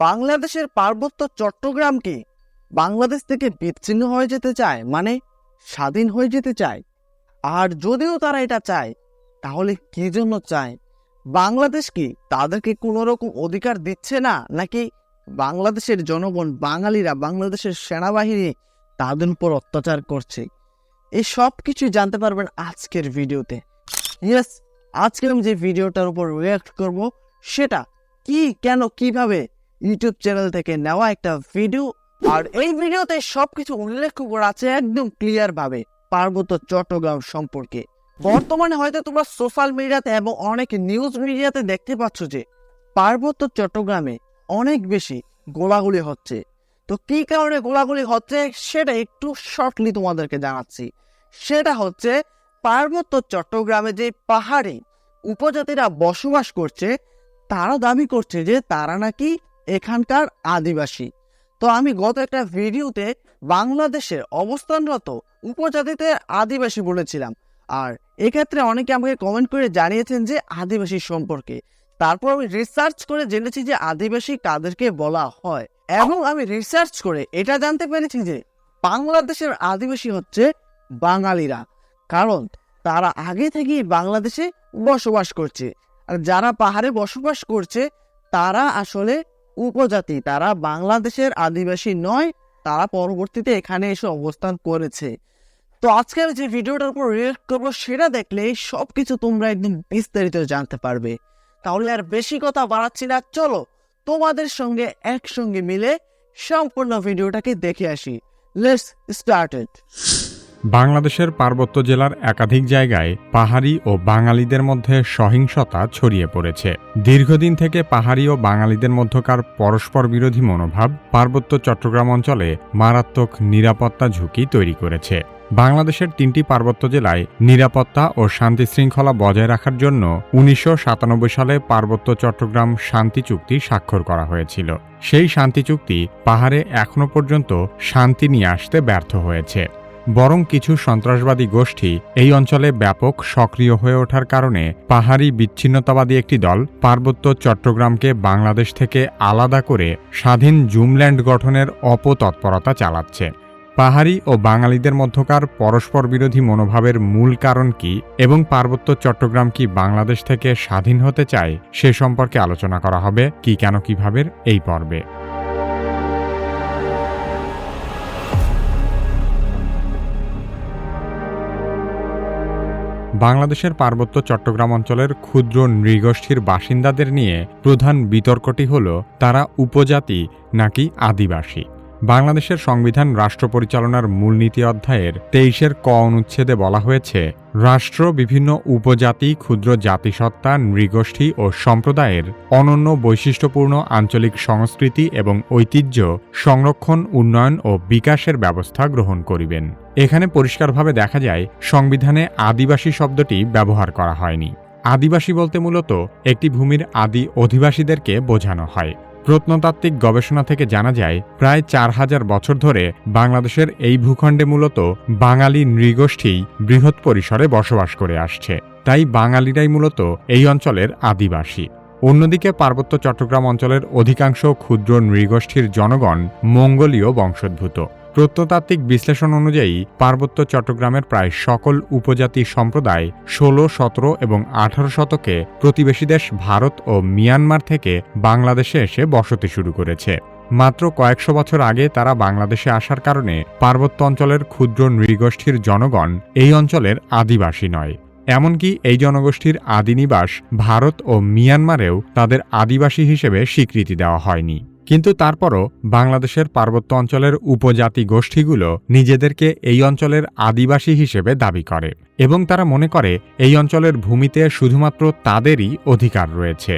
বাংলাদেশের পার্বত্য চট্টগ্রাম কি বাংলাদেশ থেকে বিচ্ছিন্ন হয়ে যেতে চায় মানে স্বাধীন হয়ে যেতে চায়। আর যদিও তারা এটা চায়, তাহলে কি জন্য চায়? বাংলাদেশ কি তাদেরকে কোনো রকম অধিকার দিচ্ছে না, নাকি বাংলাদেশের জনগণ, বাঙালিরা, বাংলাদেশের সেনাবাহিনী তাদের উপর অত্যাচার করছে? এই সব কিছুই জানতে পারবেন আজকের ভিডিওতে। ইয়েস আজকের আমি যে ভিডিওটার উপর রিয়াক্ট করব, সেটা কি, কেন, কীভাবে ইউটিউব চ্যানেল থেকে নেওয়া একটা ভিডিও আর এই ভিডিওতে সবকিছু উল্লেখ করা আছে একদম ক্লিয়ার ভাবে পার্বত্য চট্টগ্রাম সম্পর্কে। বর্তমানে হয়তো তোমরা সোশ্যাল মিডিয়াতে এবং অনেক নিউজ মিডিয়াতে দেখতে পাচ্ছ যে পার্বত্য চট্টগ্রামে অনেক বেশি গোলাগুলি হচ্ছে। তো কী কারণে গোলাগুলি হচ্ছে সেটা একটু শর্টলি তোমাদেরকে জানাচ্ছি। সেটা হচ্ছে পার্বত্য চট্টগ্রামে যে পাহাড়ে উপজাতিরা বসবাস করছে, তারা দাবি করছে যে তারা নাকি এখানকার আদিবাসী। তো আমি গত একটা ভিডিওতে বাংলাদেশের অবস্থানরত উপজাতিতে আদিবাসী বলেছিলাম। আর এক্ষেত্রে অনেকে আমাকে কমেন্ট করে জানিয়েছেন যে আদিবাসী সম্পর্কে। তারপর আমি রিসার্চ করে জেনেছি যে আদিবাসী কাদেরকে বলা হয়। এবং আমি রিসার্চ করে এটা জানতে পেরেছি যে বাংলাদেশের আদিবাসী হচ্ছে বাঙালিরা। কারণ তারা আগে থেকেই বাংলাদেশে বসবাস করছে। আর যারা পাহাড়ে বসবাস করছে, তারা আসলে উপজাতি। তারা বাংলাদেশের আদিবাসী নয়, তারা পরবর্তীতে এখানে এসে অবস্থান করেছে। তো আজকে আমি যে ভিডিওটার উপর রিয়েক্ট করব সেটা দেখলে সব কিছু তোমরা একদম বিস্তারিত জানতে পারবে। তাহলে আর বেশি কথা বাড়াচ্ছি না, চলো তোমাদের সঙ্গে একসঙ্গে মিলে সম্পূর্ণ ভিডিওটাকে দেখে আসি। লেটস স্টার্টেড বাংলাদেশের পার্বত্য জেলার একাধিক জায়গায় পাহাড়ি ও বাঙালিদের মধ্যে সহিংসতা ছড়িয়ে পড়েছে। দীর্ঘদিন থেকে পাহাড়ি ও বাঙালিদের মধ্যকার পরস্পর বিরোধী মনোভাব পার্বত্য চট্টগ্রাম অঞ্চলে মারাত্মক নিরাপত্তা ঝুঁকি তৈরি করেছে। বাংলাদেশের তিনটি পার্বত্য জেলায় নিরাপত্তা ও শান্তি শৃঙ্খলা বজায় রাখার জন্য উনিশশো সাতানব্বই সালে পার্বত্য চট্টগ্রাম শান্তি চুক্তি স্বাক্ষর করা হয়েছিল। সেই শান্তি চুক্তি পাহাড়ে এখনও পর্যন্ত শান্তি নিয়ে আসতে ব্যর্থ হয়েছে। বরং কিছু সন্ত্রাসবাদী গোষ্ঠী এই অঞ্চলে ব্যাপক সক্রিয় হয়ে ওঠার কারণে পাহাড়ি বিচ্ছিন্নতাবাদী একটি দল পার্বত্য চট্টগ্রামকে বাংলাদেশ থেকে আলাদা করে স্বাধীন জুমল্যান্ড গঠনের অপতৎপরতা চালাচ্ছে। পাহাড়ি ও বাঙালিদের মধ্যকার পরস্পর বিরোধী মনোভাবের মূল কারণ কি এবং পার্বত্য চট্টগ্রাম কি বাংলাদেশ থেকে স্বাধীন হতে চায় সে সম্পর্কে আলোচনা করা হবে কি কেন কীভাবে এই পর্বে। বাংলাদেশের পার্বত্য চট্টগ্রাম অঞ্চলের ক্ষুদ্র নৃগোষ্ঠীর বাসিন্দাদের নিয়ে প্রধান বিতর্কটি হল, তারা উপজাতি নাকি আদিবাসী? বাংলাদেশের সংবিধান রাষ্ট্র পরিচালনার মূলনীতি অধ্যায়ের তেইশের ক অনুচ্ছেদে বলা হয়েছে, রাষ্ট্র বিভিন্ন উপজাতি, ক্ষুদ্র জাতিসত্তা, নৃগোষ্ঠী ও সম্প্রদায়ের অনন্য বৈশিষ্ট্যপূর্ণ আঞ্চলিক সংস্কৃতি এবং ঐতিহ্য সংরক্ষণ, উন্নয়ন ও বিকাশের ব্যবস্থা গ্রহণ করিবেন। এখানে পরিষ্কারভাবে দেখা যায়, সংবিধানে আদিবাসী শব্দটি ব্যবহার করা হয়নি। আদিবাসী বলতে মূলত একটি ভূমির আদি অধিবাসীদেরকে বোঝানো হয়। প্রত্নতাত্ত্বিক গবেষণা থেকে জানা যায়, প্রায় চার হাজার বছর ধরে বাংলাদেশের এই ভূখণ্ডে মূলত বাঙালি নৃগোষ্ঠী বৃহৎ পরিসরে বসবাস করে আসছে। তাই বাঙালিরাই মূলত এই অঞ্চলের আদিবাসী। অন্যদিকে পার্বত্য চট্টগ্রাম অঞ্চলের অধিকাংশ ক্ষুদ্র নৃগোষ্ঠীর জনগণ মঙ্গোলীয় বংশোদ্ভূত। প্রত্নতাত্ত্বিক বিশ্লেষণ অনুযায়ী পার্বত্য চট্টগ্রামের প্রায় সকল উপজাতি সম্প্রদায় ষোলো, সতেরো এবং আঠারো শতকে প্রতিবেশী দেশ ভারত ও মিয়ানমার থেকে বাংলাদেশে এসে বসতি শুরু করেছে। মাত্র কয়েকশো বছর আগে তারা বাংলাদেশে আসার কারণে পার্বত্য অঞ্চলের ক্ষুদ্র নৃগোষ্ঠীর জনগণ এই অঞ্চলের আদিবাসী নয়। এমনকি এই জনগোষ্ঠীর আদিনিবাস ভারত ও মিয়ানমারেও তাদের আদিবাসী হিসেবে স্বীকৃতি দেওয়া হয়নি। কিন্তু তারপরও বাংলাদেশের পার্বত্য অঞ্চলের উপজাতি গোষ্ঠীগুলো নিজেদেরকে এই অঞ্চলের আদিবাসী হিসেবে দাবি করে এবং তারা মনে করে এই অঞ্চলের ভূমিতে শুধুমাত্র তাদেরই অধিকার রয়েছে।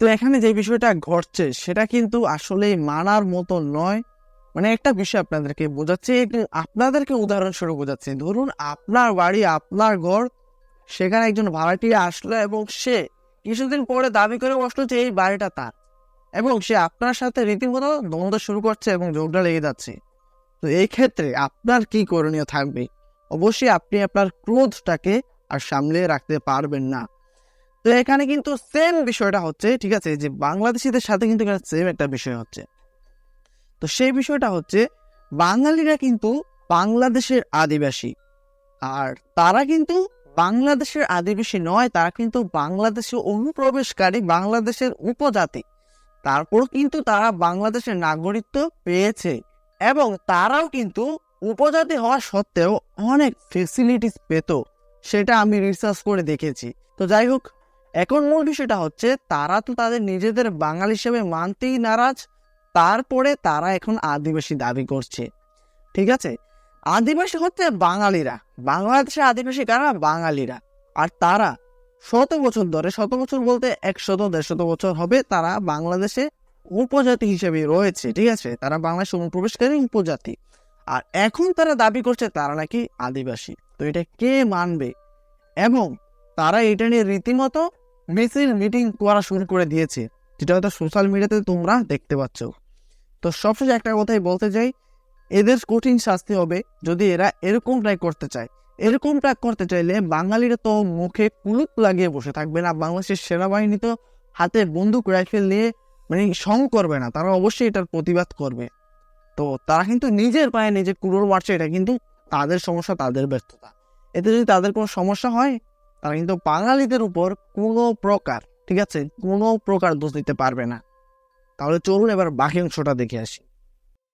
তো এখানে যে বিষয়টা ঘটছে, সেটা কিন্তু আসলে মানার মতো নয়। মানে একটা বিষয় আপনাদেরকে বোঝাচ্ছি আপনাদেরকে উদাহরণস্বরূপ বোঝাচ্ছি। ধরুন, আপনার বাড়ি, আপনার ঘর, সেখানে একজন ভাড়াটিয়া আসলো এবং সে কিছুদিন পরে দাবি করে বসল যে এই বাড়িটা তার। এবং সে আপনার সাথে রীতিমতো দ্বন্দ্ব শুরু করছে এবং ঝগড়া লেগে যাচ্ছে। তো এই ক্ষেত্রে আপনার কি করণীয় থাকবে? অবশ্যই আপনি আপনার ক্রোধটাকে আর সামলে রাখতে পারবেন না। তো এখানে কিন্তু সেম বিষয়টা হচ্ছে, ঠিক আছে, যে বাংলাদেশিদের সাথে কিন্তু এখানে সেম একটা বিষয় হচ্ছে। তো সেই বিষয়টা হচ্ছে, বাঙালিরা কিন্তু বাংলাদেশের আদিবাসী। আর তারা কিন্তু বাংলাদেশের আদিবাসী নয়, তারা কিন্তু বাংলাদেশে অনুপ্রবেশকারী, বাংলাদেশের উপজাতি। তারপর কিন্তু তারা বাংলাদেশের নাগরিকত্ব পেয়েছে এবং তারাও কিন্তু উপজাতি হওয়া সত্ত্বেও অনেক ফেসিলিটিস পেত। সেটা আমি রিসার্চ করে দেখেছি। তো যাই হোক, এখন মূল বিষয়টা হচ্ছে তারা তো তাদের নিজেদের বাঙালি হিসেবে মানতেই নারাজ, তারপরে তারা এখন আদিবাসী দাবি করছে। ঠিক আছে? আদিবাসী হচ্ছে বাঙালিরা। বাংলাদেশের আদিবাসী কারা? বাঙালিরা। আর তারা শত বছর ধরে, শত বছর বলতে একশত, দেড়শত বছর হবে তারা বাংলাদেশে উপজাতি হিসেবে রয়েছে, ঠিক আছে? তারা বাংলাদেশে অনুপ্রবেশকারী উপজাতি। আর এখন তারা দাবি করছে তারা নাকি আদিবাসী। তো এটা কে মানবে? এবং তারা এটা নিয়ে রীতিমতো মিছিল মিটিং করা শুরু করে দিয়েছে। যেটা হয়তো সোশ্যাল মিডিয়াতে তোমরা দেখতে পাচ্ছ। তো সবশেষে একটা কথাই বলতে চাই, এদের কঠিন শাস্তি হবে যদি এরা এরকম এরকমটাই করতে চায়। এরকমটা করতে চাইলে বাঙালিরা তো মুখে কুলুপ লাগিয়ে বসে থাকবে না। বাংলাদেশের সেনাবাহিনী তো হাতে বন্দুক, রাইফেল নিয়ে মানে সং করবে না, তারা অবশ্যই এটার প্রতিবাদ করবে। তো তারা কিন্তু নিজের পায়ে নিজে কুড়োর মারছে, এটা কিন্তু তাদের সমস্যা, তাদের ব্যর্থতা। এতে যদি তাদের কোনো সমস্যা হয়, তারা কিন্তু বাঙালিদের উপর কোনো প্রকার, ঠিক আছে? কোনো প্রকার দোষ দিতে পারবে না। তাহলে চলুন এবার বাকি অংশটা দেখে আসি।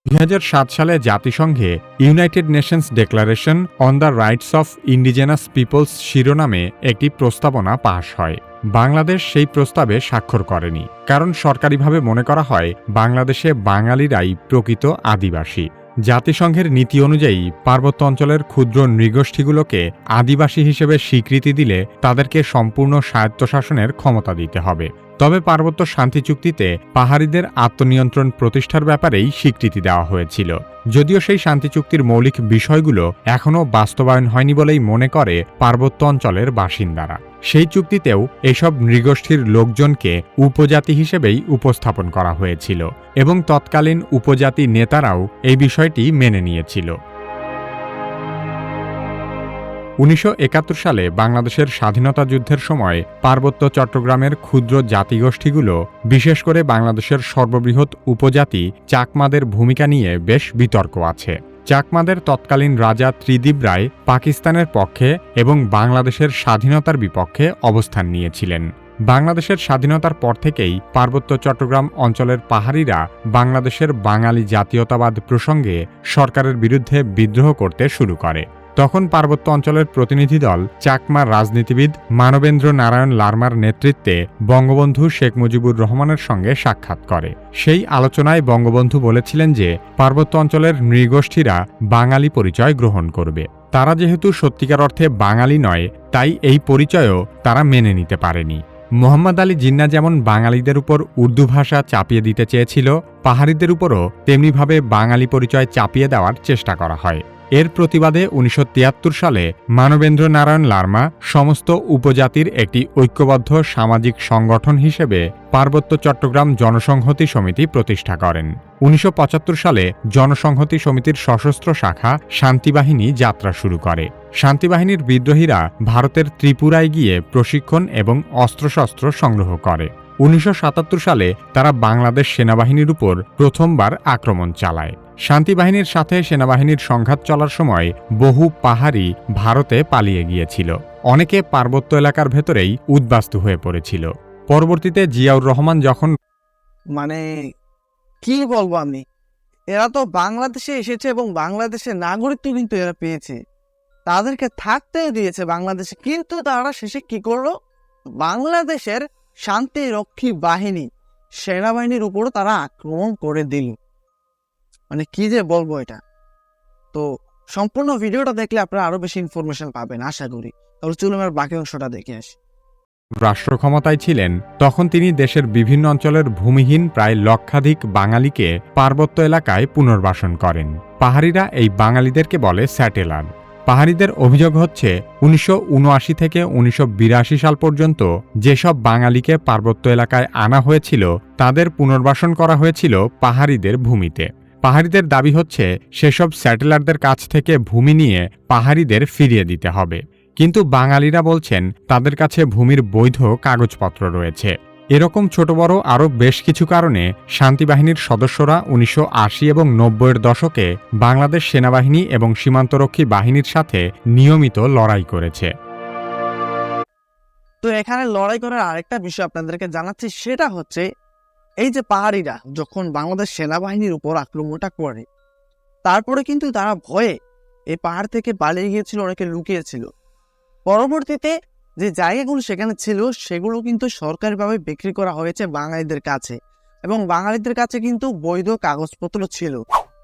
দুই হাজার সাত সালে জাতিসংঘে United Nations declaration on the rights of indigenous peoples শিরোনামে একটি প্রস্তাবনা পাশ হয়। বাংলাদেশ সেই প্রস্তাবে স্বাক্ষর করেনি, কারণ সরকারিভাবে মনে করা হয়, বাংলাদেশে বাঙালিরাই প্রকৃত আদিবাসী। জাতিসংঘের নীতি অনুযায়ী পার্বত্য অঞ্চলের ক্ষুদ্র নৃগোষ্ঠীগুলোকে আদিবাসী হিসেবে স্বীকৃতি দিলে তাদেরকে সম্পূর্ণ স্বায়ত্তশাসনের ক্ষমতা দিতে হবে। তবে পার্বত্য শান্তি চুক্তিতে পাহাড়িদের আত্মনিয়ন্ত্রণ প্রতিষ্ঠার ব্যাপারেই স্বীকৃতি দেওয়া হয়েছিল। যদিও সেই শান্তি চুক্তির মৌলিক বিষয়গুলো এখনও বাস্তবায়ন হয়নি বলেই মনে করে পার্বত্য অঞ্চলের বাসিন্দারা। সেই চুক্তিতেও এসব নৃগোষ্ঠীর লোকজনকে উপজাতি হিসেবেই উপস্থাপন করা হয়েছিল এবং তৎকালীন উপজাতি নেতারাও এই বিষয়টি মেনে নিয়েছিল। উনিশশো একাত্তর সালে বাংলাদেশের স্বাধীনতা যুদ্ধের সময় পার্বত্য চট্টগ্রামের ক্ষুদ্র জাতিগোষ্ঠীগুলো, বিশেষ করে বাংলাদেশের সর্ববৃহৎ উপজাতি চাকমাদের ভূমিকা নিয়ে বেশ বিতর্ক আছে। চাকমাদের তৎকালীন রাজা ত্রিদীপ রায় পাকিস্তানের পক্ষে এবং বাংলাদেশের স্বাধীনতার বিপক্ষে অবস্থান নিয়েছিলেন। বাংলাদেশের স্বাধীনতার পর থেকেই পার্বত্য চট্টগ্রাম অঞ্চলের পাহাড়িরা বাংলাদেশের বাঙালি জাতীয়তাবাদ প্রসঙ্গে সরকারের বিরুদ্ধে বিদ্রোহ করতে শুরু করে। তখন পার্বত্য অঞ্চলের প্রতিনিধি দল চাকমা রাজনীতিবিদ মানবেন্দ্র নারায়ণ লার্মার নেতৃত্বে বঙ্গবন্ধু শেখ মুজিবুর রহমানের সঙ্গে সাক্ষাৎ করে। সেই আলোচনায় বঙ্গবন্ধু বলেছিলেন যে, পার্বত্য অঞ্চলের নৃগোষ্ঠীরা বাঙালি পরিচয় গ্রহণ করবে। তারা যেহেতু সত্যিকার অর্থে বাঙালি নয়, তাই এই পরিচয়ও তারা মেনে নিতে পারেনি। মোহাম্মদ আলী জিন্না যেমন বাঙালিদের উপর উর্দু ভাষা চাপিয়ে দিতে চেয়েছিল, পাহাড়িদের উপরও তেমনিভাবে বাঙালি পরিচয় চাপিয়ে দেওয়ার চেষ্টা করা হয়। এর প্রতিবাদে উনিশশো তিয়াত্তর সালে মানবেন্দ্র নারায়ণ লার্মা সমস্ত উপজাতির একটি ঐক্যবদ্ধ সামাজিক সংগঠন হিসেবে পার্বত্য চট্টগ্রাম জনসংহতি সমিতি প্রতিষ্ঠা করেন। উনিশশো পঁচাত্তর সালে জনসংহতি সমিতির সশস্ত্র শাখা শান্তিবাহিনী যাত্রা শুরু করে। শান্তিবাহিনীর বিদ্রোহীরা ভারতের ত্রিপুরায় গিয়ে প্রশিক্ষণ এবং অস্ত্রশস্ত্র সংগ্রহ করে। উনিশশো সাতাত্তর সালে তারা বাংলাদেশ সেনাবাহিনীর উপর প্রথমবার আক্রমণ চালায়। শান্তিবাহিনীর সাথে সেনাবাহিনীর সংঘাত চলার সময় বহু পাহাড়ি ভারতে পালিয়ে গিয়েছিল। অনেকে পার্বত্য এলাকার ভেতরেই উদ্বাস্তু হয়ে পড়েছিল। পরবর্তীতে জিয়াউর রহমান যখন মানে কি বলব আমি? এরা তো বাংলাদেশে এসেছে এবং বাংলাদেশের নাগরিকত্ব কিন্তু এরা পেয়েছে। তাদেরকে থাকতে দিয়েছে বাংলাদেশে। কিন্তু তারা শেষে কি করল? বাংলাদেশের শান্তিরক্ষী বাহিনী সেনাবাহিনীর উপরও তারা আক্রমণ করে দিল। মানে কি যে বলব এটা? তো সম্পূর্ণ ভিডিওটা দেখলে আপনারা আরও বেশি ইনফরমেশন পাবেন, আশা করি। তাহলে চলুন আমার বাকি অংশটা দেখে আসি। রাষ্ট্র ক্ষমতায় ছিলেন, তখন তিনি দেশের বিভিন্ন অঞ্চলের ভূমিহীন প্রায় লক্ষাধিক বাঙালিকে পার্বত্য এলাকায় পুনর্বাসন করেন। পাহাড়িরা এই বাঙালিদেরকে বলে স্যাটেলার। পাহাড়িদের অভিযোগ হচ্ছে, উনিশশো উনআশি থেকে উনিশশো বিরাশি সাল পর্যন্ত যেসব বাঙালিকে পার্বত্য এলাকায় আনা হয়েছিল, তাদের পুনর্বাসন করা হয়েছিল পাহাড়িদের ভূমিতে। পাহাড়িদের দাবি হচ্ছে, সেসব স্যাটেলারদের কাছ থেকে ভূমি নিয়ে পাহাড়িদের ফিরিয়ে দিতে হবে। কিন্তু বাঙালিরা বলছেন, তাদের কাছে ভূমির বৈধ কাগজপত্র রয়েছে। এরকম ছোট বড় আরও বেশ কিছু কারণে শান্তিবাহিনীর সদস্যরা উনিশশো আশি এবং নব্বইয়ের দশকে বাংলাদেশ সেনাবাহিনী এবং সীমান্তরক্ষী বাহিনীর সাথে নিয়মিত লড়াই করেছে। তো এখানে লড়াই করার আরেকটা বিষয় আপনাদেরকে জানাচ্ছি, সেটা হচ্ছে এই যে পাহাড়িরা যখন বাংলাদেশ সেনাবাহিনীর উপর আক্রমণটা করে, তারপরে কিন্তু তারা ভয়ে এই পাহাড় থেকে পালিয়ে গিয়েছিল, অনেকে লুকিয়েছিল। পরবর্তীতে যে জায়গাগুলো সেখানে ছিল, সেগুলো কিন্তু সরকারিভাবে বিক্রি করা হয়েছে বাঙালিদের কাছে এবং বাঙালিদের কাছে কিন্তু বৈধ কাগজপত্র ছিল।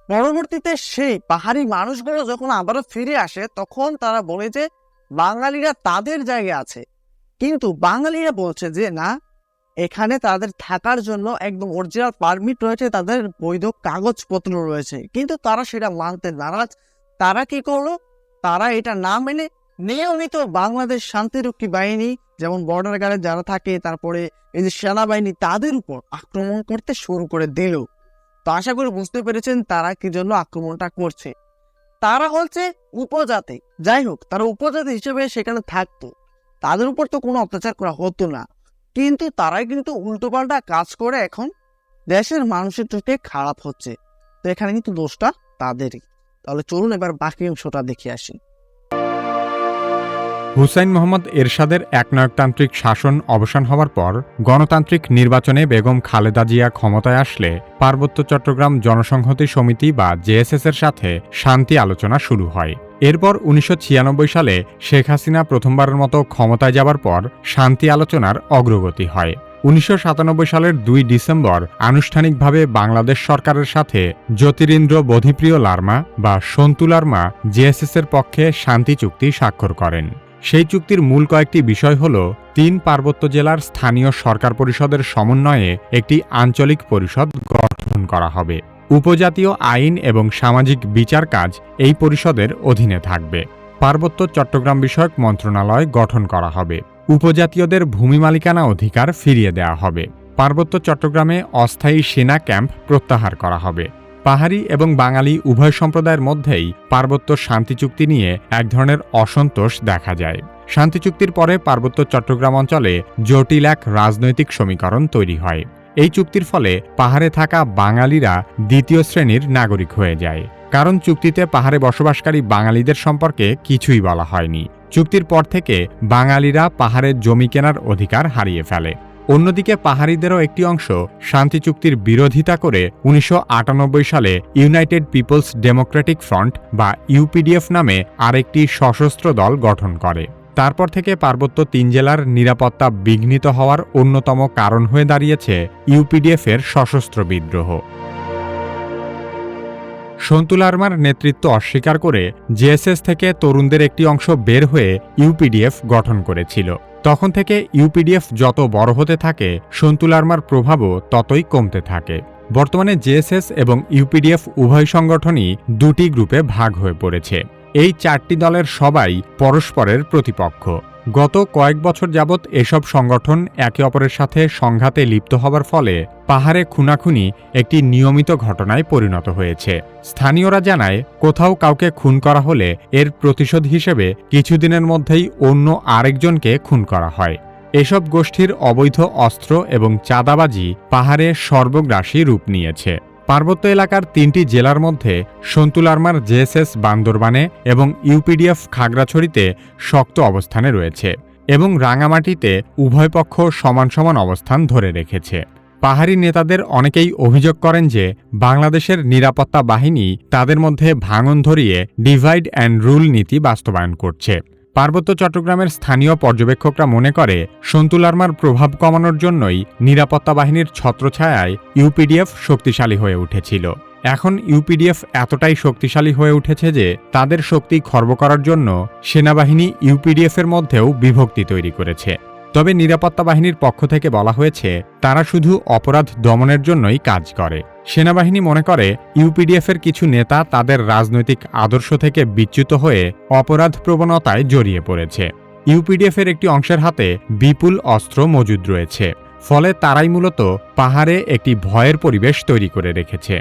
পরবর্তীতে সেই পাহাড়ি মানুষগুলো যখন আবারও ফিরে আসে, তখন তারা বলে যে, বাঙালিরা তাদের জায়গায় আছে। কিন্তু বাঙালিরা বলছে যে, না এখানে তাদের থাকার জন্য একদম অরিজিনাল পারমিট রয়েছে, তাদের বৈধ কাগজপত্র রয়েছে। কিন্তু তারা সেটা মানতে নারাজ। তারা কি করল? তারা এটা না মেনে নিয়মিত বাংলাদেশ শান্তিরক্ষী বাহিনী, যেমন বর্ডার গার্ডে যারা থাকে, তারপরে এই যে সেনাবাহিনী, তাদের উপর আক্রমণ করতে শুরু করে দিল। তো আশা করি বুঝতে পেরেছেন তারা কি জন্য আক্রমণটা করছে। তারা হচ্ছে উপজাতি। যাই হোক, তারা উপজাতি হিসেবে সেখানে থাকতো। তাদের উপর তো কোনো অত্যাচার করা হতো না। কিন্তু তারাই কিন্তু উল্টোপাল্টা কাজ করে এখন। দেশের মানুষের চোখে খারাপ হচ্ছে। তো এখানে কিন্তু দোষটা তাদেরই। তাহলে চলুন এবার বাকি অংশটা দেখে আসি। হুসাইন মোহাম্মদ এরশাদের একনায়কতান্ত্রিক শাসন অবসান হওয়ার পর গণতান্ত্রিক নির্বাচনে বেগম খালেদা জিয়া ক্ষমতায় আসলে পার্বত্য চট্টগ্রাম জনসংহতি সমিতি বা জেএসএস এর সাথে শান্তি আলোচনা শুরু হয়। এরপর উনিশশো ছিয়ানব্বই সালে শেখ হাসিনা প্রথমবারের মতো ক্ষমতায় যাবার পর শান্তি আলোচনার অগ্রগতি হয়। উনিশশো সাতানব্বই সালের দুই ডিসেম্বর আনুষ্ঠানিকভাবে বাংলাদেশ সরকারের সাথে জ্যোতিরিন্দ্র বোধিপ্রিয় লার্মা বা সন্তু লার্মা জেএসএস এর পক্ষে শান্তি চুক্তি স্বাক্ষর করেন। সেই চুক্তির মূল কয়েকটি বিষয় হল তিন পার্বত্য জেলার স্থানীয় সরকার পরিষদের সমন্বয়ে একটি আঞ্চলিক পরিষদ গঠন করা হবে। উপজাতীয় আইন এবং সামাজিক বিচার কাজ এই পরিষদের অধীনে থাকবে। পার্বত্য চট্টগ্রাম বিষয়ক মন্ত্রণালয় গঠন করা হবে। উপজাতীয়দের ভূমি মালিকানা অধিকার ফিরিয়ে দেওয়া হবে। পার্বত্য চট্টগ্রামে অস্থায়ী সেনা ক্যাম্প প্রত্যাহার করা হবে। পাহাড়ি এবং বাঙালি উভয় সম্প্রদায়ের মধ্যেই পার্বত্য শান্তি চুক্তি নিয়ে এক ধরনের অসন্তোষ দেখা যায়। শান্তি চুক্তির পরে পার্বত্য চট্টগ্রাম অঞ্চলে জটিল এক রাজনৈতিক সমীকরণ তৈরি হয়। এই চুক্তির ফলে পাহাড়ে থাকা বাঙালিরা দ্বিতীয় শ্রেণির নাগরিক হয়ে যায়। কারণ চুক্তিতে পাহাড়ে বসবাসকারী বাঙালিদের সম্পর্কে কিছুই বলা হয়নি। চুক্তির পর থেকে বাঙালিরা পাহাড়ের জমি কেনার অধিকার হারিয়ে ফেলে। অন্যদিকে পাহাড়িদেরও একটি অংশ শান্তি চুক্তির বিরোধিতা করে উনিশশো আটানব্বই সালে ইউনাইটেড পিপলস ডেমোক্রেটিক ফ্রন্ট বা ইউপিডিএফ নামে আরেকটি সশস্ত্র দল গঠন করে। তারপর থেকে পার্বত্য তিন জেলার নিরাপত্তা বিঘ্নিত হওয়ার অন্যতম কারণ হয়ে দাঁড়িয়েছে ইউপিডিএফ এর সশস্ত্র বিদ্রোহ। সন্তু লার্মার নেতৃত্ব অস্বীকার করে জেএসএস থেকে তরুণদের একটি অংশ বের হয়ে ইউপিডিএফ গঠন করেছিল। তখন থেকে ইউপিডিএফ যত বড় হতে থাকে সন্তু লার্মার প্রভাবও ততই কমতে থাকে। বর্তমানে জেএসএস এবং ইউপিডিএফ উভয় সংগঠনই দুটি গ্রুপে ভাগ হয়ে পড়েছে। এই চারটি দলের সবাই পরস্পরের প্রতিপক্ষ। গত কয়েক বছর যাবৎ এসব সংগঠন একে অপরের সাথে সংঘাতে লিপ্ত হবার ফলে পাহাড়ে খুনাখুনি একটি নিয়মিত ঘটনায় পরিণত হয়েছে। স্থানীয়রা জানায়, কোথাও কাউকে খুন করা হলে এর প্রতিশোধ হিসেবে কিছুদিনের মধ্যেই অন্য আরেকজনকে খুন করা হয়। এসব গোষ্ঠীর অবৈধ অস্ত্র এবং চাঁদাবাজি পাহাড়ে সর্বগ্রাসী রূপ নিয়েছে। পার্বত্য এলাকার তিনটি জেলার মধ্যে সন্তুলার্মার জেএসএস বান্দরবানে এবং ইউপিডিএফ খাগড়াছড়িতে শক্ত অবস্থানে রয়েছে এবং রাঙামাটিতে উভয় পক্ষ সমান সমান অবস্থান ধরে রেখেছে। পাহাড়ি নেতাদের অনেকেই অভিযোগ করেন যে, বাংলাদেশের নিরাপত্তা বাহিনী তাদের মধ্যে ভাঙন ধরিয়ে ডিভাইড অ্যান্ড রুল নীতি বাস্তবায়ন করছে। পার্বত্য চট্টগ্রামের স্থানীয় পর্যবেক্ষকরা মনে করে সন্তুলার্মার প্রভাব কমানোর জন্যই নিরাপত্তা বাহিনীর ছত্রছায়ায় ইউপিডিএফ শক্তিশালী হয়ে উঠেছিল। এখন ইউপিডিএফ এতটাই শক্তিশালী হয়ে উঠেছে যে, তাদের শক্তি খর্ব করার জন্য সেনাবাহিনী ইউপিডিএফের মধ্যেও বিভক্তি তৈরি করেছে। তবে নিরাপত্তা বাহিনীর পক্ষ থেকে বলা হয়েছে, তারা শুধু অপরাধ দমনের জন্যই কাজ করে। সেনাবাহিনী মনে করে ইউপিডিএফ এর কিছু নেতা তাদের রাজনৈতিক আদর্শ থেকে বিচ্যুত হয়ে অপরাধ প্রবণতায় জড়িয়ে পড়েছে। ইউপিডিএফ এর একটি অংশের হাতে বিপুল অস্ত্র মজুদ রয়েছে, ফলে তারাই মূলত পাহাড়ে একটি ভয়ের পরিবেশ তৈরি করে রেখেছে।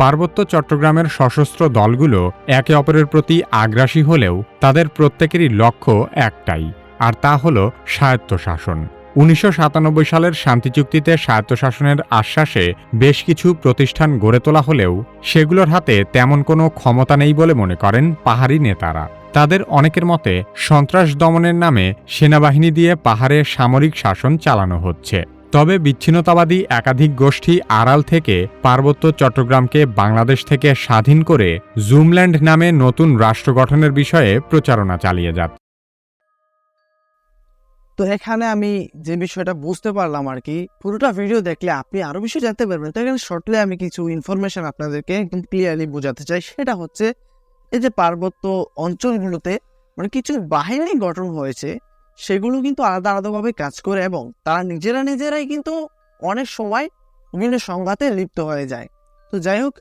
পার্বত্য চট্টগ্রামের সশস্ত্র দলগুলো একে অপরের প্রতি আগ্রাসী হলেও তাদের প্রত্যেকেরই লক্ষ্য একটাই, আর তা হল স্বায়ত্তশাসন। উনিশশো সাতানব্বই সালের শান্তি চুক্তিতে স্বায়ত্তশাসনের আশ্বাসে বেশ কিছু প্রতিষ্ঠান গড়ে তোলা হলেও সেগুলোর হাতে তেমন কোনো ক্ষমতা নেই বলে মনে করেন পাহাড়ি নেতারা। তাদের অনেকের মতে, সন্ত্রাস দমনের নামে সেনাবাহিনী দিয়ে পাহাড়ে সামরিক শাসন চালানো হচ্ছে। তবে বিচ্ছিন্নতাবাদী একাধিক গোষ্ঠী আড়াল থেকে পার্বত্য চট্টগ্রামকে বাংলাদেশ থেকে স্বাধীন করে জুমল্যান্ড নামে নতুন রাষ্ট্র গঠনের বিষয়ে প্রচারণা চালিয়ে যাচ্ছে। তো এখানে আমি যে বিষয়টা বুঝতে পারলাম আর কি, পুরোটা ভিডিও দেখলে আপনি আরও বেশি জানতে পারবেন। তো এখানে শর্টলি আমি কিছু ইনফরমেশন আপনাদেরকে একদম ক্লিয়ারলি বোঝাতে চাই। সেটা হচ্ছে, এই যে পার্বত্য অঞ্চলগুলোতে মানে কিছু বাহিনী গঠন হয়েছে সেগুলো কিন্তু আলাদা আলাদাভাবে কাজ করে এবং তারা নিজেরা নিজেরাই কিন্তু অনেক সময় বিভিন্ন সংঘাতে লিপ্ত হয়ে যায়। তো যাই হোক,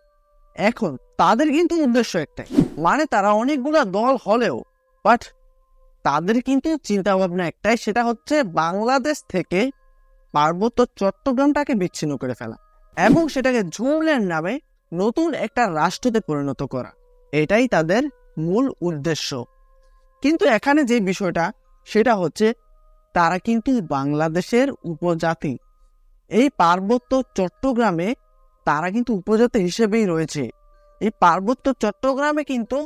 এখন তাদের কিন্তু উদ্দেশ্য একটাই। মানে তারা অনেকগুলো দল হলেও বাট তাদের কিন্তু চিন্তা ভাবনা একটাই, সেটা হচ্ছে বাংলাদেশ থেকে পার্বত্য চট্টগ্রামটাকে বিচ্ছিন্ন করে ফেলা এবং সেটাকে ঝুমল্যান্ড নামে নতুন একটা রাষ্ট্রতে পরিণত করা। এটাই তাদের মূল উদ্দেশ্য। কিন্তু এখানে যে বিষয়টা সেটা হচ্ছে তারা কিন্তু বাংলাদেশের উপজাতি। এই পার্বত্য চট্টগ্রামে তারা কিন্তু উপজাতি হিসেবেই রয়েছে। এই পার্বত্য চট্টগ্রামে কিন্তু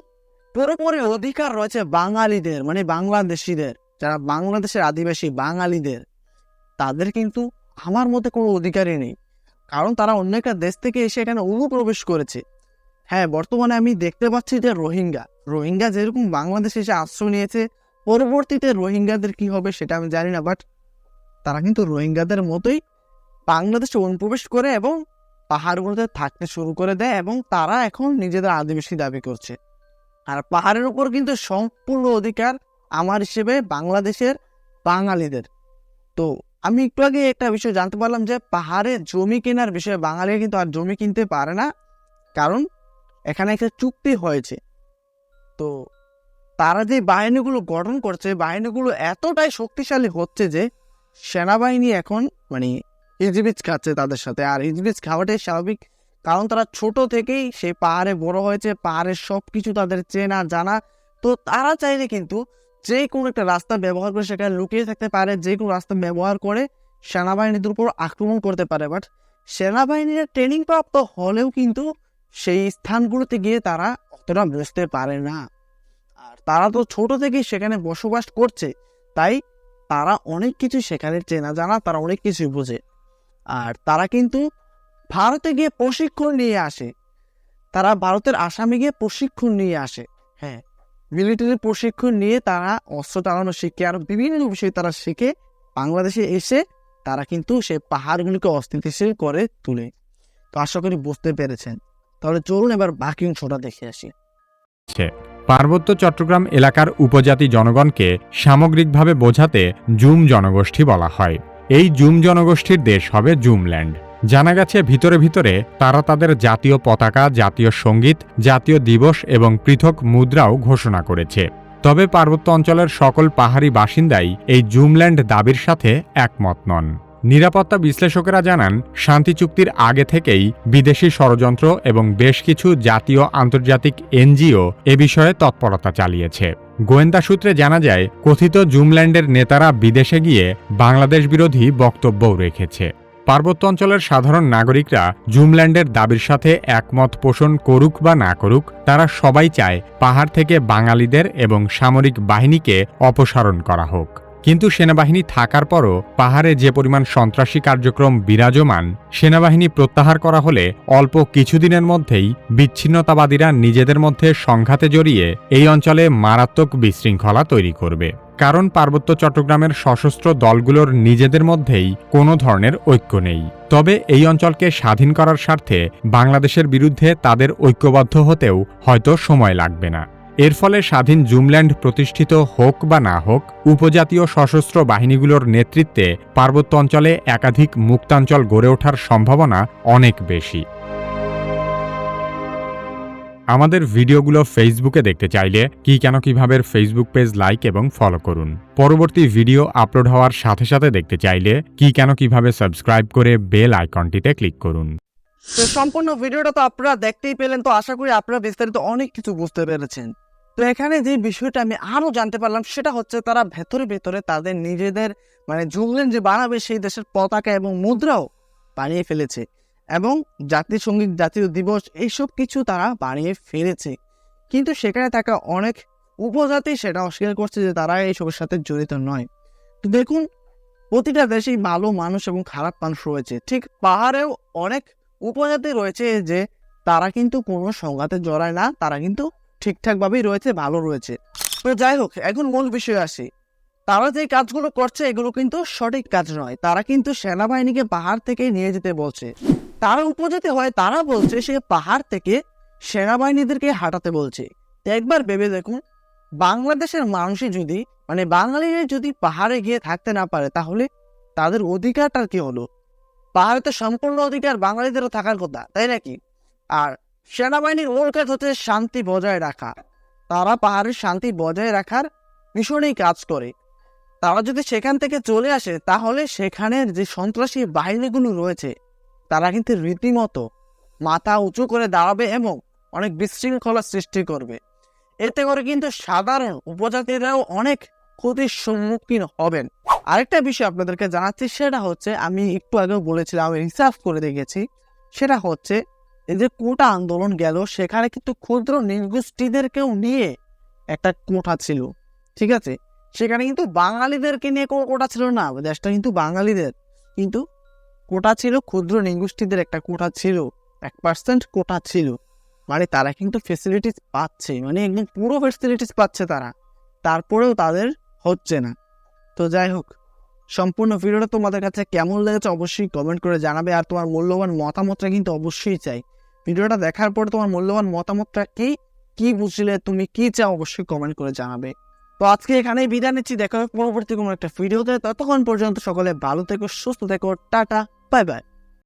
পুরোপুরি অধিকার রয়েছে বাঙালিদের মানে বাংলাদেশিদের, যারা বাংলাদেশের আদিবাসী বাঙালিদের। তাদের কিন্তু আমার মতে কোনো অধিকারই নেই। কারণ তারা অন্য একটা দেশ থেকে এসে এখানে অনুপ্রবেশ করেছে। হ্যাঁ বর্তমানে আমি দেখতে পাচ্ছি যে রোহিঙ্গা রোহিঙ্গা যেরকম বাংলাদেশে এসে আশ্রয় নিয়েছে পরবর্তীতে রোহিঙ্গাদের কি হবে সেটা আমি জানি না বাট তারা কিন্তু রোহিঙ্গাদের মতোই বাংলাদেশে অনুপ্রবেশ করে এবং পাহাড়গুলোতে থাকতে শুরু করে দেয় এবং তারা এখন নিজেদের আদিবাসী দাবি করছে। আর পাহাড়ের উপর কিন্তু সম্পূর্ণ অধিকার আমার হিসেবে বাংলাদেশের বাঙালিদের। তো আমি একটু আগে একটা বিষয় জানতে পারলাম যে পাহাড়ে জমি কেনার বিষয়ে বাঙালিরা কিন্তু আর জমি কিনতে পারে না, কারণ এখানে একটা চুক্তি হয়েছে। তো তারা যে বাহিনীগুলো গঠন করছে, বাহিনীগুলো এতটাই শক্তিশালী হচ্ছে যে সেনাবাহিনী এখন মানে হিজবিজ খাচ্ছে তাদের সাথে। আর হিজবিজ খাওয়াটাই স্বাভাবিক, কারণ তারা ছোট থেকেই সেই পাহাড়ে বড় হয়েছে, পাহাড়ের সব কিছু তাদের চেনা জানা। তো তারা চাইলে কিন্তু যে কোনো একটা রাস্তা ব্যবহার করে সেখানে লুকিয়ে থাকতে পারে যে কোনো রাস্তা ব্যবহার করে সেনাবাহিনীদের উপর আক্রমণ করতে পারে। বাট সেনাবাহিনীর ট্রেনিং প্রাপ্ত হলেও কিন্তু সেই স্থানগুলোতে গিয়ে তারা অতটা বুঝতে পারে না। তারা তো ছোট থেকেই সেখানে বসবাস করছে, তাই তারা অনেক কিছু সেখানে চেনা জানা, তারা অনেক কিছুই বোঝে। আর তারা কিন্তু ভারতে গিয়ে প্রশিক্ষণ নিয়ে আসে। তারা ভারতের আসামে গিয়ে প্রশিক্ষণ নিয়ে আসে হ্যাঁ। মিলিটারি প্রশিক্ষণ নিয়ে তারা অস্ত্র চালানো শিখে আর বিভিন্ন বিষয় তারা শিখে বাংলাদেশে এসে তারা কিন্তু সেই পাহাড়গুলিকে অস্থিতিশীল করে তুলে। তো আশা করি বুঝতে পেরেছেন। তাহলে চলুন এবার বাকি অংশটা দেখে আসি। পার্বত্য চট্টগ্রাম এলাকার উপজাতি জনগণকে সামগ্রিকভাবে বোঝাতে জুম জনগোষ্ঠী বলা হয়। এই জুম জনগোষ্ঠীর দেশ হবে জুমল্যান্ড। জানা গেছে, ভিতরে ভিতরে তারা তাদের জাতীয় পতাকা, জাতীয় সংগীত, জাতীয় দিবস এবং পৃথক মুদ্রাও ঘোষণা করেছে। তবে পার্বত্য অঞ্চলের সকল পাহাড়ি বাসিন্দাই এই জুমল্যান্ড দাবির সাথে একমত নন। নিরাপত্তা বিশ্লেষকেরা জানান, শান্তি চুক্তির আগে থেকেই বিদেশি ষড়যন্ত্র এবং বেশ কিছু জাতীয় আন্তর্জাতিক এনজিও এ বিষয়ে তৎপরতা চালিয়েছে। গোয়েন্দা সূত্রে জানা যায়, কথিত জুমল্যান্ডের নেতারা বিদেশে গিয়ে বাংলাদেশ বিরোধী বক্তব্যও রেখেছে। পার্বত্য অঞ্চলের সাধারণ নাগরিকরা জুমল্যান্ডের দাবির সাথে একমত পোষণ করুক বা না করুক, তারা সবাই চায় পাহাড় থেকে বাঙালিদের এবং সামরিক বাহিনীকে অপসারণ করা হোক। কিন্তু সেনাবাহিনী থাকার পরও পাহাড়ে যে পরিমাণ সন্ত্রাসী কার্যক্রম বিরাজমান, সেনাবাহিনী প্রত্যাহার করা হলে অল্প কিছুদিনের মধ্যেই বিচ্ছিন্নতাবাদীরা নিজেদের মধ্যে সংঘাতে জড়িয়ে এই অঞ্চলে মারাত্মক বিশৃঙ্খলা তৈরি করবে। কারণ পার্বত্য চট্টগ্রামের সশস্ত্র দলগুলোর নিজেদের মধ্যেই কোনো ধরনের ঐক্য নেই। তবে এই অঞ্চলকে স্বাধীন করার স্বার্থে বাংলাদেশের বিরুদ্ধে তাদের ঐক্যবদ্ধ হতেও হয়তো সময় লাগবে না। এর ফলে স্বাধীন জুমল্যান্ড প্রতিষ্ঠিত হোক বা না হোক, উপজাতীয় সশস্ত্র বাহিনীগুলোর নেতৃত্বে পার্বত্য অঞ্চলে একাধিক মুক্তাঞ্চল গড়ে ওঠার সম্ভাবনা অনেক বেশি। আমাদের ভিডিওগুলো ফেসবুকে দেখতে চাইলে কি কেন কীভাবে ফেসবুক পেজ লাইক এবং ফলো করুন। পরবর্তী ভিডিও আপলোড হওয়ার সাথে সাথে দেখতে চাইলে কি কেন কীভাবে সাবস্ক্রাইব করে বেল আইকনটিতে ক্লিক করুন। সম্পূর্ণ ভিডিওটা তো আপনারা দেখতেই পেলেন, তো আশা করি আপনারা বিস্তারিত অনেক কিছু বুঝতে পেরেছেন। তো এখানে যে বিষয়টা আমি আরও জানতে পারলাম, সেটা হচ্ছে তারা ভেতরে ভেতরে তাদের নিজেদের মানে জুগলেন যে বানাবে সেই দেশের পতাকা এবং মুদ্রাও বানিয়ে ফেলেছে এবং জাতীয় সংগীত জাতীয় দিবস এইসব কিছু তারা বানিয়ে ফেলেছে। কিন্তু সেখানে থাকা অনেক উপজাতি সেটা অস্বীকার করছে যে তারা এইসবের সাথে জড়িত নয়। তো দেখুন, প্রতিটা দেশেই ভালো মানুষ এবং খারাপ মানুষ রয়েছে। ঠিক পাহাড়েও অনেক উপজাতি রয়েছে যে তারা কিন্তু কোনো সংঘাতে জড়ায় না, তারা কিন্তু ঠিকঠাকভাবেই রয়েছে, ভালো রয়েছে। তো যাই হোক, এখন মূল বিষয় আসি। তারা যে কাজগুলো করছে, এগুলো কিন্তু সঠিক কাজ নয়। তারা কিন্তু সেনাবাহিনীকে পাহাড় থেকে নিয়ে যেতে বলছে। তারা উপজাতি হয়, তারা বলছে সে পাহাড় থেকে সেনাবাহিনীদেরকে হাঁটাতে বলছে। একবার ভেবে দেখুন, বাংলাদেশের মানুষই যদি মানে বাঙালিরা যদি পাহাড়ে গিয়ে থাকতে না পারে, তাহলে তাদের অধিকারটা কি হলো? পাহাড়ে তো সম্পূর্ণ অধিকার বাঙালিদেরও থাকার কথা, তাই নাকি? আর সেনাবাহিনীর মূল কাজ হচ্ছে শান্তি বজায় রাখা। তারা পাহাড়ের শান্তি বজায় রাখার মিশনেই কাজ করে। তারা যদি সেখান থেকে চলে আসে, তাহলে সেখানের যে সন্ত্রাসী বাহিনীগুলো রয়েছে, তারা কিন্তু রীতিমতো মাথা উঁচু করে দাঁড়াবে এবং অনেক বিশৃঙ্খলা সৃষ্টি করবে। এতে করে কিন্তু সাধারণ উপজাতিরাও অনেক ক্ষতির সম্মুখীন হবেন। আরেকটা বিষয় আপনাদেরকে জানাচ্ছি, সেটা হচ্ছে, আমি একটু আগেও বলেছিলাম, আমি রিসার্চ করে দেখেছি, সেটা হচ্ছে এই যে কোটা আন্দোলন গেল, সেখানে কিন্তু ক্ষুদ্র নির্গোষ্ঠীদেরকেও নিয়ে একটা কোটা ছিল, ঠিক আছে? সেখানে কিন্তু বাঙালিদেরকে নিয়ে কোনো কোটা ছিল না, দেশটা কিন্তু বাঙালিদের। কিন্তু কোটা ছিল, ক্ষুদ্র নির্গোষ্ঠীদের একটা কোটা ছিল, এক পার্সেন্ট কোটা ছিল। মানে তারা কিন্তু ফেসিলিটিস পাচ্ছে মানে একদম পুরো ফেসিলিটিস পাচ্ছে তারা। তারপরেও তাদের হচ্ছে না। তো যাই হোক, সম্পূর্ণ ভিডিওটা তোমাদের কাছে কেমন লেগেছে অবশ্যই কমেন্ট করে জানাবে, আর তোমার মূল্যবান মতামতটা কিন্তু অবশ্যই চাই। ভিডিওটা দেখার পর তোমার মূল্যবান মতামতটা কি কি বুঝলে, তুমি কি চাও অবশ্যই কমেন্ট করে জানাবে। তো আজকে এখানেই বিদায় নিচ্ছি, দেখা পরবর্তী কোনো একটা ভিডিওতে। ততক্ষণ পর্যন্ত সকলে ভালো থেকো, সুস্থ থেকো, টাটা বাই বাই